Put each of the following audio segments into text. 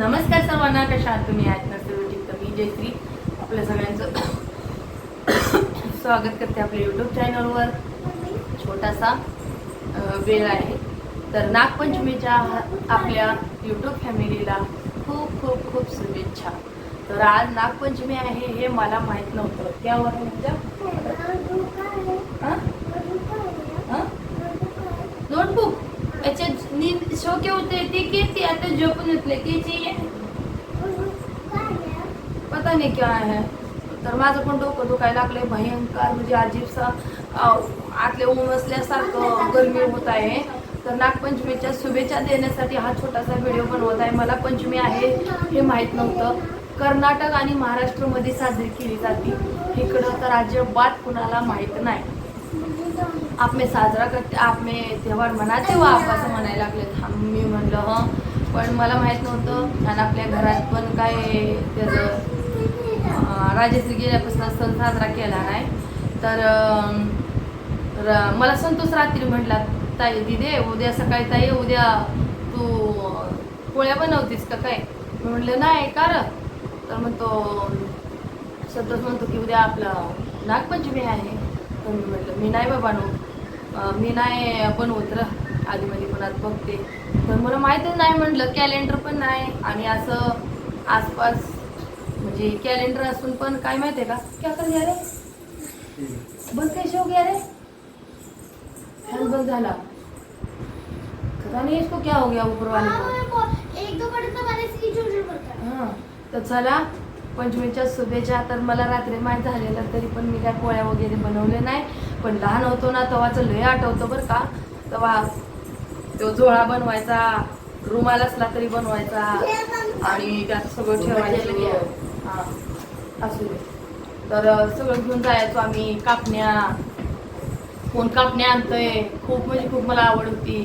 नमस्कार सर्वांना कशा आहात तुम्ही? आहेत ना सर्व ठीक तर मी जयश्री. आपल्या सगळ्यांचं स्वागत करते आपल्या यूट्यूब चॅनलवर छोटासा वेळ आहे. तर नागपंचमीच्या आपल्या यूट्यूब फॅमिलीला खूप खूप खूप शुभेच्छा. तर आज नागपंचमी आहे हे मला माहीत नव्हतं. त्यावर म्हणजे? नोटबुक? याच्यात नींद शोके होते ते किती आता झोपून उठले की चाहिए? पता नाही क्या है। तर माझं पण डोकं दुखायला लागलंय भयंकर म्हणजे अजीबसा आतले उमसल्यासारखं गरमी होत आहे। तर नागपंचमीच्या शुभेच्छा देण्यासाठी हा छोटासा व्हिडिओ बनवत आहे. मला पंचमी आहे हे माहीत नव्हतं. कर्नाटक आणि महाराष्ट्रमध्ये साजरी केली जाते. इकडं तर अजिबात कुणाला माहीत नाही. आप में साजरा करते आप में त्योहार मनाते हो आप असं म्हणायला लागले मी म्हणलं हं. पण मला माहीत नव्हतं आणि आपल्या घरात पण काय त्याचं अं, गेल्यापासून सण साजरा केला नाही. तर र- मला संतोष रात्री म्हटला ताई दिदे उद्या सकाळी ताई उद्या तू पोळ्या बनवतीस का काय? म्हटलं नाही कार तर म्हणतो संतोष म्हणतो की उद्या आपलं नागपंचमी आहे. तर मी म्हटलं? मी नाही बाबा नो. अं, मी नाही बनवत र आधीमध्ये पण आज बघते. तर मला माहीतच नाही म्हटलं कॅलेंडर पण नाही. आणि असं आसपास म्हणजे कॅलेंडर असून पण काय माहिती आहे का? क्या कर रे? बंद कैसे हो गया रे? बंद झाला. पता नहीं इसको क्या हो गया ऊपर वाले को? एक दो बटन दबाने से ही है। हां तर चला. पंचमीच्या शुभेच्या तर मला रात्री माहीत झालेलं तरी पण मी काय पोळ्या वगैरे बनवले नाही. पण लहान होतो ना तेव्हाचं लय आठवतं बरं का. तेव्हा तो झोळा बनवायचा रुमाल असला तरी बनवायचा आणि त्यात सगळं ठेवायचं. हां असू दे. तर सगळं घेऊन जायचो आम्ही. कापण्या कोण कापण्या आणतोय खूप म्हणजे खूप मला आवड होती.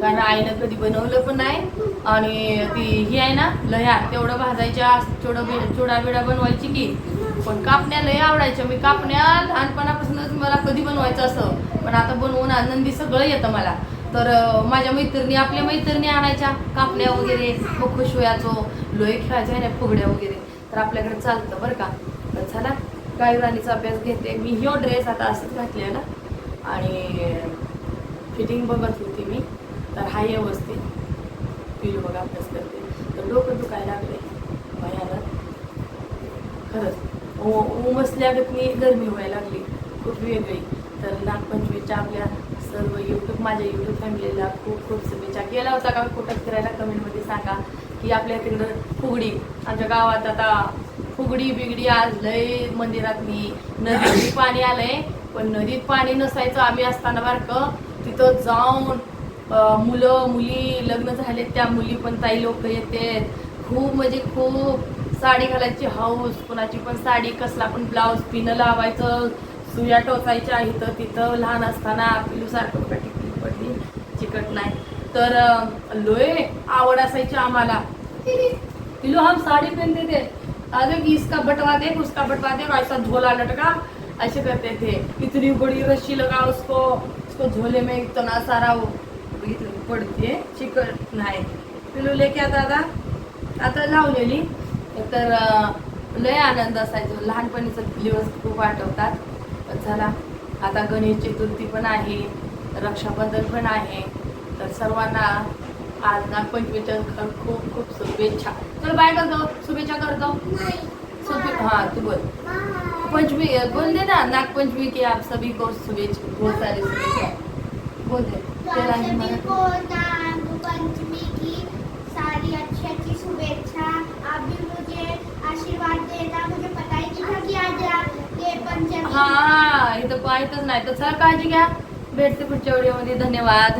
कारण आईनं कधी बनवलं पण नाही. आणि ती ही आहे ना लया तेवढं भाजायच्या थोडं बि- चुडा बिडा बनवायची की. पण कापण्या लय आवडायच्या. मी कापण्या लहानपणापासूनच मला कधी बनवायचं असं. पण आता बनवून आनंदी सगळं येतं मला. तर माझ्या मैत्रिणी आपल्या मैत्रिणी आणायच्या कापण्या वगैरे मग खुश व्हायचो लोहे खेळायच्या आहे ना फुगड्या वगैरे. तर आपल्याकडे चालतं बरं का. तर झाला गाई राणीचा अभ्यास घेते. मी ह्यो ड्रेस आता असंच घातलेला आणि फिटिंग बघत होती मी. तर हा व्यवस्थित. पिलू बघा अभ्यास करते. तर डोकं दुखायला लागले भयानक खरंच. उ- उमसल्यागतनी गरमी व्हायला लागली. खूप वेगळी. तर नागपंचमीच्या आपल्या सर्व यूट्यूब माझ्या यूट्यूब फॅमिलीला खूप खूप शुभेच्छा. गेला होता का कुठं फिरायला? कमेंटमध्ये सांगा की आपल्या तिकडं फुगडी. आमच्या गावात आता फुगडी बिगडी आज लय मंदिरात मी नदीत पाणी आलंय. पण नदीत पाणी नसायचं आम्ही असताना बारकं तिथं जाऊन मुलं मुली लग्न झाले त्या मुली पण ताई लोक येते. खूप म्हणजे खूप साडी घालायची हाऊस कुणाची पण साडी कसला पण ब्लाऊज पिनं लावायचं सुया टोचायच्या इथं तिथं लहान असताना पिलूसारखं बघा टिकली पडली चिकट नाही. तर लोय आवड असायची आम्हाला. पिलू हम साड़ी पहनते थे. अरे इसका बटवा दे उसका बटवा दे ऐसा झोला लटका ऐसे करते थे. इतनी बड़ी रस्सी लगा उसको उसको झोले में इतना सारा वो पडते चिकट नाही. पिलू लेके आता आता आता लावलेली. तर लय आनंद असायचो. लहानपणीचे दिवस खूप आठवतात. पण चला आता गणेश चतुर्थी पण आहे रक्षाबंधन पण आहे. तर सर्वांना आज नागपंचमीच्या खूप खूप शुभेच्छा. चल बाय कर दो शुभेच्छा कर दो नहीं. शुभे हाँ तू बोल. पंचमी बोल दे ना नागपंचमी की आप सभी को शुभेच्छा बहुत सारी शुभेच्छा. बोल दे तो तेरा आप सभी मन- को नाग पंचमी की सारी अच्छी अच्छी शुभेच्छा आप भी मुझे आशीर्वाद देना मुझे पता ही था कि आज ये पंचमी हा पाहतच नाही. तर चला काळजी घ्या. भेटते पुढच्या व्हिडिओमध्ये. धन्यवाद.